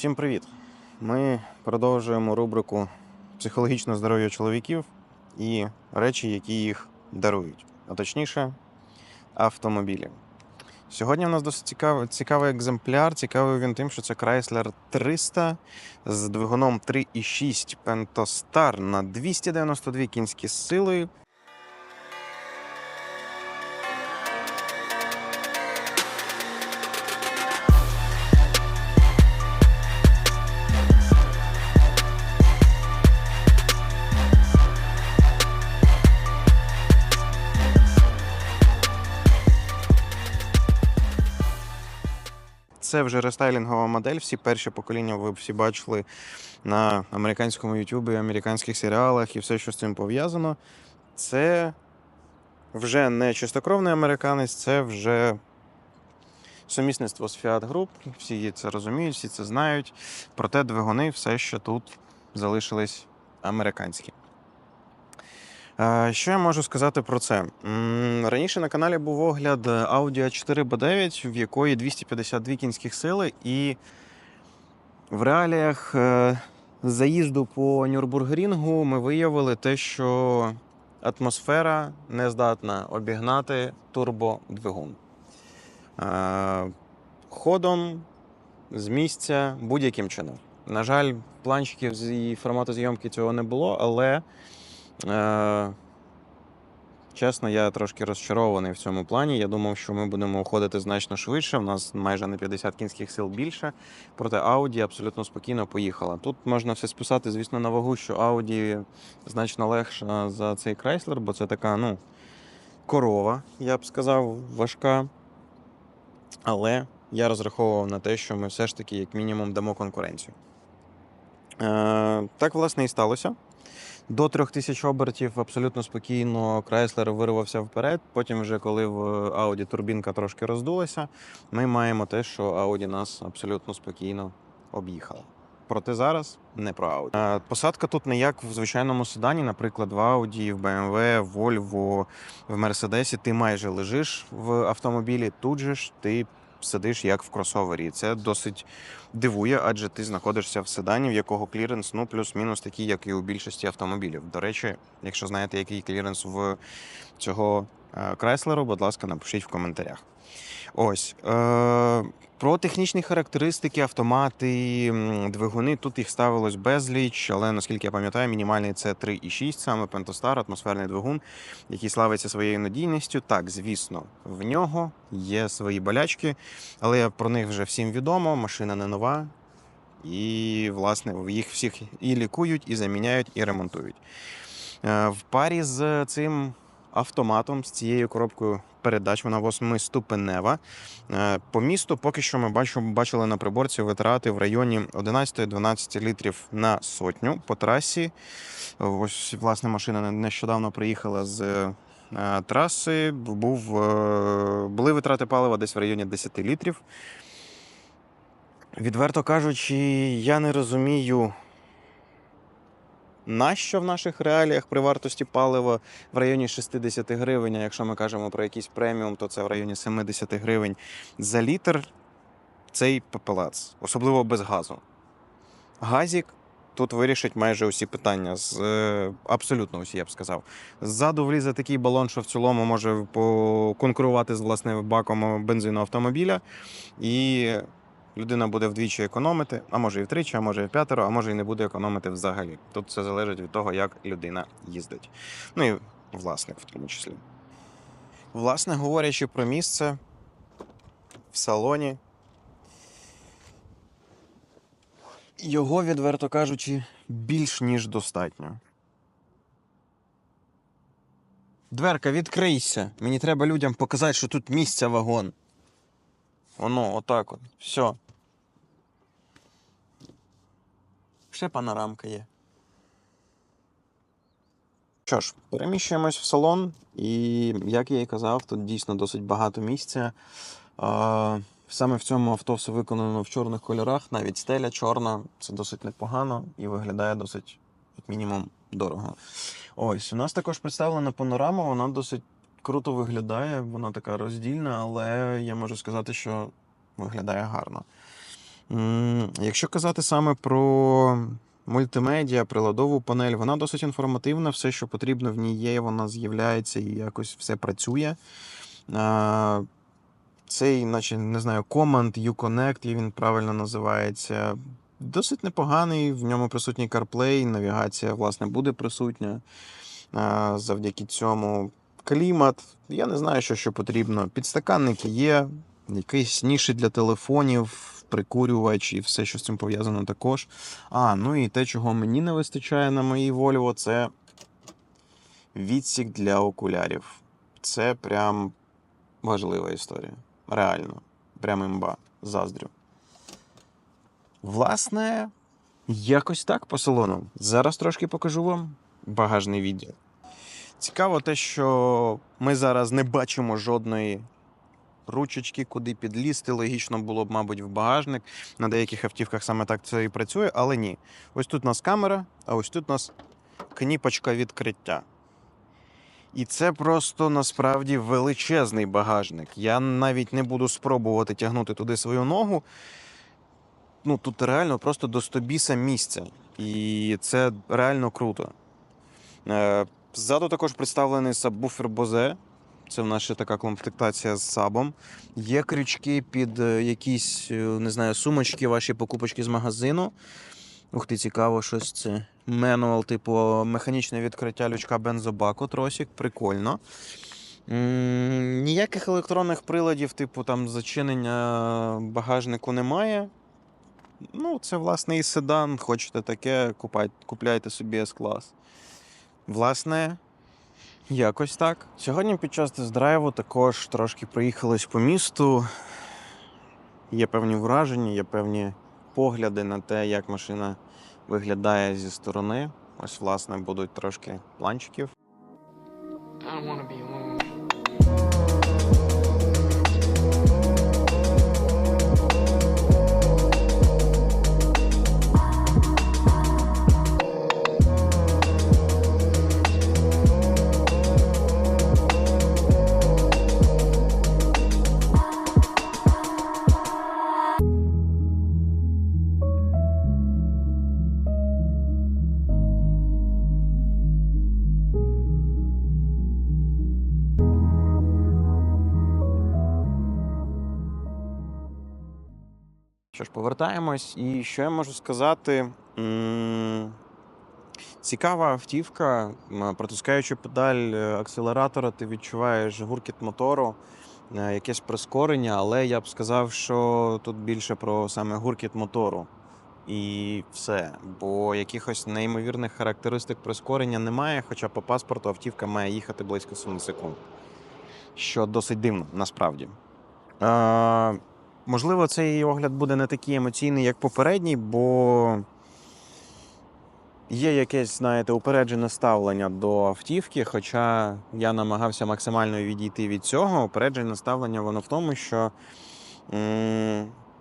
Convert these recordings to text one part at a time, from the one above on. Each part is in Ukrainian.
Всім привіт! Ми продовжуємо рубрику Психологічне здоров'я чоловіків і речі, які їх дарують, а точніше, автомобілі. Сьогодні у нас досить цікавий, цікавий екземпляр. Цікавий він тим, що це Chrysler 300 з двигуном 3,6 Pentostar на 292 кінські сили. Це вже рестайлінгова модель. Всі перші покоління ви всі бачили на американському Ютубі, американських серіалах і все, що з цим пов'язано. Це вже не чистокровний американець, це вже сумісництво з Fiat Group. Всі це розуміють, всі це знають. Проте двигуни все ще тут залишились американські. Що я можу сказати про це? Раніше на каналі був огляд Audi A4 B9, в якої 252 кінських сили, і в реаліях е, заїзду по Нюрбургрінгу ми виявили те, що атмосфера не здатна обігнати турбодвигун. Ходом з місця будь-яким чином. На жаль, планчиків з формату зйомки цього не було, але Е, чесно, я трошки розчарований в цьому плані. Я думав, що ми будемо уходити значно швидше. У нас майже на 50 кінських сил більше. Проте Audi абсолютно спокійно поїхала. Тут можна все списати, звісно, на вагу, що Audi значно легша за цей Chrysler, бо це така, ну, корова, я б сказав, важка. Але я розраховував на те, що ми все ж таки, як мінімум, дамо конкуренцію. Е, так, власне, і сталося. До 3000 обертів абсолютно спокійно Chrysler вирвався вперед. Потім, вже коли в Audi турбінка трошки роздулася, ми маємо те, що Audi нас абсолютно спокійно об'їхала. Проте зараз не про Audi. Е, Посадка тут не як в звичайному седані, наприклад, в Audi, в BMW, в Volvo, в Mercedes. Ти майже лежиш в автомобілі. Тут же ж ти сидиш як в кросовері. Це досить дивує, адже ти знаходишся в седані, в якого кліренс ну плюс-мінус такий, як і у більшості автомобілів. До речі, якщо знаєте, який кліренс в цього е, Крайслеру, будь ласка, напишіть в коментарях. Ось е, про технічні характеристики, автомати, двигуни. Тут їх ставилось безліч, але наскільки я пам'ятаю, мінімальний це 3,6, саме Pentostar, атмосферний двигун, який славиться своєю надійністю. Так, звісно, в нього є свої болячки, але про них вже всім відомо. Машина не нова. І, власне, їх всіх і лікують, і заміняють, і ремонтують. Е, В парі з цим автоматом, з цією коробкою передач, вона восьмиступенева. Е, По місту поки що ми бачили на приборці витрати в районі 11-12 літрів на сотню. По трасі, ось, власне, машина нещодавно приїхала з е, траси. Був, е, були витрати палива десь в районі 10 літрів. Відверто кажучи, я не розумію, нащо в наших реаліях при вартості палива в районі 60 гривень, а якщо ми кажемо про якийсь преміум, то це в районі 70 гривень за літр цей пепелац, особливо без газу. Газік тут вирішить майже усі питання. З, е, абсолютно усі, я б сказав. Ззаду влізе такий балон, що в цілому може поконкурувати з власним баком бензину автомобіля. І людина буде вдвічі економити, а може і втричі, а може і вп'ятеро, а може і не буде економити взагалі. Тут все залежить від того, як людина їздить. Ну і власник в тому числі. Власне, говорячи про місце в салоні. Його, відверто кажучи, більш ніж достатньо. Дверка, відкрийся. Мені треба людям показати, що тут місця вагон. Воно, отак от. Все. Ще панорамка є. Що ж, переміщуємось в салон, і, як я і казав, тут дійсно досить багато місця. Саме в цьому авто все виконано в чорних кольорах, навіть стеля чорна, це досить непогано і виглядає досить, як мінімум, дорого. Ось, у нас також представлена панорама, вона досить круто виглядає, вона така роздільна, але я можу сказати, що виглядає гарно. Якщо казати саме про мультимедіа, приладову панель, вона досить інформативна, все, що потрібно в ній є, вона з'являється і якось все працює. Цей, наче, не знаю, Command Uconnect, він правильно називається. Досить непоганий, в ньому присутній CarPlay, навігація, власне, буде присутня. Завдяки цьому клімат. Я не знаю, що, що потрібно. Підстаканники є, якийсь ніші для телефонів, прикурювач і все, що з цим пов'язано також. А, ну і те, чого мені не вистачає на моїй Volvo, це відсік для окулярів. Це прям важлива історія. Реально. Прям імба. Заздрю. Власне, якось так по салону. Зараз трошки покажу вам багажний відділ. Цікаво те, що ми зараз не бачимо жодної ручечки, куди підлізти. Логічно було б, мабуть, в багажник. На деяких автівках саме так це і працює, але ні. Ось тут у нас камера, а ось тут у нас кніпочка відкриття. І це просто насправді величезний багажник. Я навіть не буду спробувати тягнути туди свою ногу. Ну, тут реально просто до стобіса місця. І це реально круто. Ззаду також представлений сабвуфер Bose. Це в нас ще така комплектація з сабом. Є крючки під е, якісь, е, не знаю, сумочки, ваші покупочки з магазину. Ух ти, цікаво, щось це. Менуал, типу, механічне відкриття лючка бензобаку, тросик, прикольно. Ніяких електронних приладів, типу там зачинення багажнику немає. Ну, це, власне, і седан. Хочете таке, купайте, купляйте собі С-клас. Власне, якось так. Сьогодні під час тест-драйву також трошки проїхались по місту. Є певні враження, є певні погляди на те, як машина виглядає зі сторони. Ось, власне, будуть трошки планчиків. I to be повертаємось, і що я можу сказати? Цікава автівка, протискаючи педаль е, акселератора, ти відчуваєш гуркіт мотору, е, якесь прискорення, але я б сказав, що тут більше про саме гуркіт мотору. І все. Бо якихось неймовірних характеристик прискорення немає, хоча по паспорту автівка має їхати близько 7 секунд. Що досить дивно, насправді. Можливо, цей огляд буде не такий емоційний, як попередній, бо є якесь, знаєте, упереджене ставлення до автівки. Хоча я намагався максимально відійти від цього. Упереджене ставлення воно в тому, що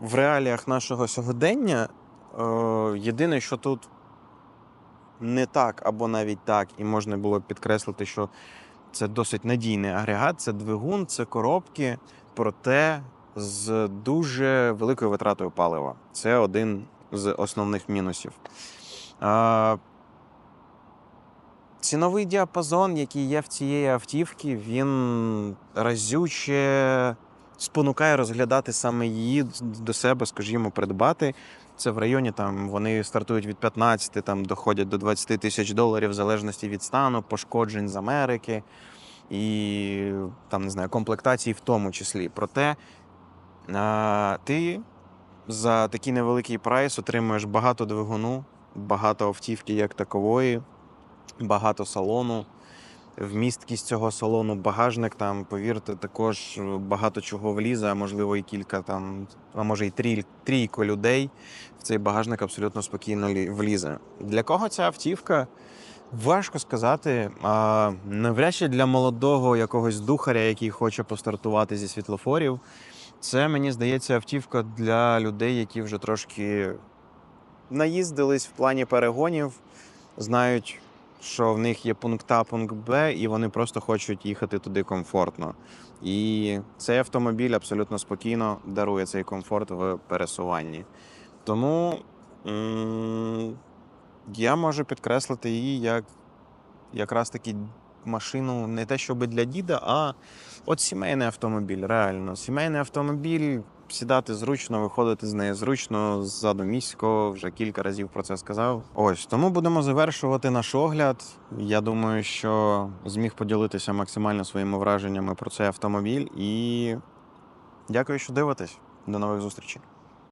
в реаліях нашого сьогодення е, єдине, що тут не так або навіть так, і можна було б підкреслити, що це досить надійний агрегат, це двигун, це коробки, проте з дуже великою витратою палива. Це один з основних мінусів. Ціновий діапазон, який є в цієї автівки, він разюче спонукає розглядати саме її до себе, скажімо, придбати. Це в районі там вони стартують від 15, там доходять до 20 тисяч доларів в залежності від стану, пошкоджень з Америки і там не знаю, комплектації в тому числі. Проте ти за такий невеликий прайс отримуєш багато двигуну, багато автівки як такової, багато салону. Вмісткість цього салону, багажник там, повірте, також багато чого влізе, а можливо і кілька там, а може і трій, трійко людей в цей багажник абсолютно спокійно влізе. Для кого ця автівка? Важко сказати. А, навряд чи для молодого якогось духаря, який хоче постартувати зі світлофорів. Це, мені здається, автівка для людей, які вже трошки наїздились в плані перегонів, знають, що в них є пункт А, пункт Б, і вони просто хочуть їхати туди комфортно. І цей автомобіль абсолютно спокійно дарує цей комфорт в пересуванні. Тому я можу підкреслити її як якраз таки машину не те, щоб для діда, а от сімейний автомобіль. Реально, сімейний автомобіль. Сідати зручно, виходити з неї зручно, ззаду місько, вже кілька разів про це сказав. Ось тому будемо завершувати наш огляд. Я думаю, що зміг поділитися максимально своїми враженнями про цей автомобіль. І дякую, що дивитесь. До нових зустрічей.